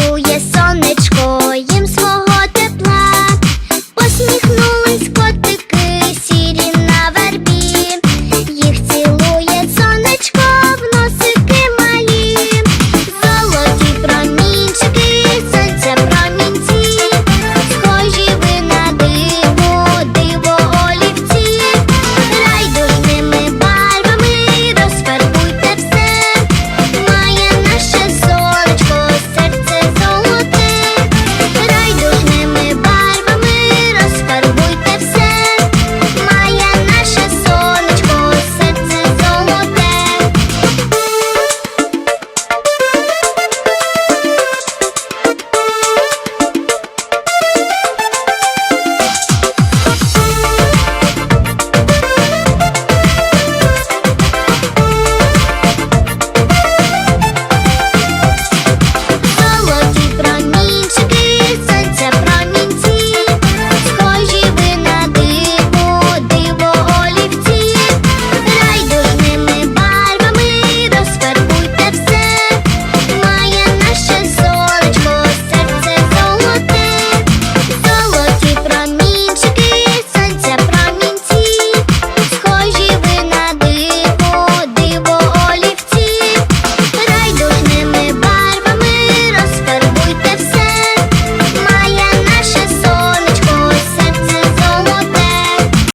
Святкує сонечко їм своє.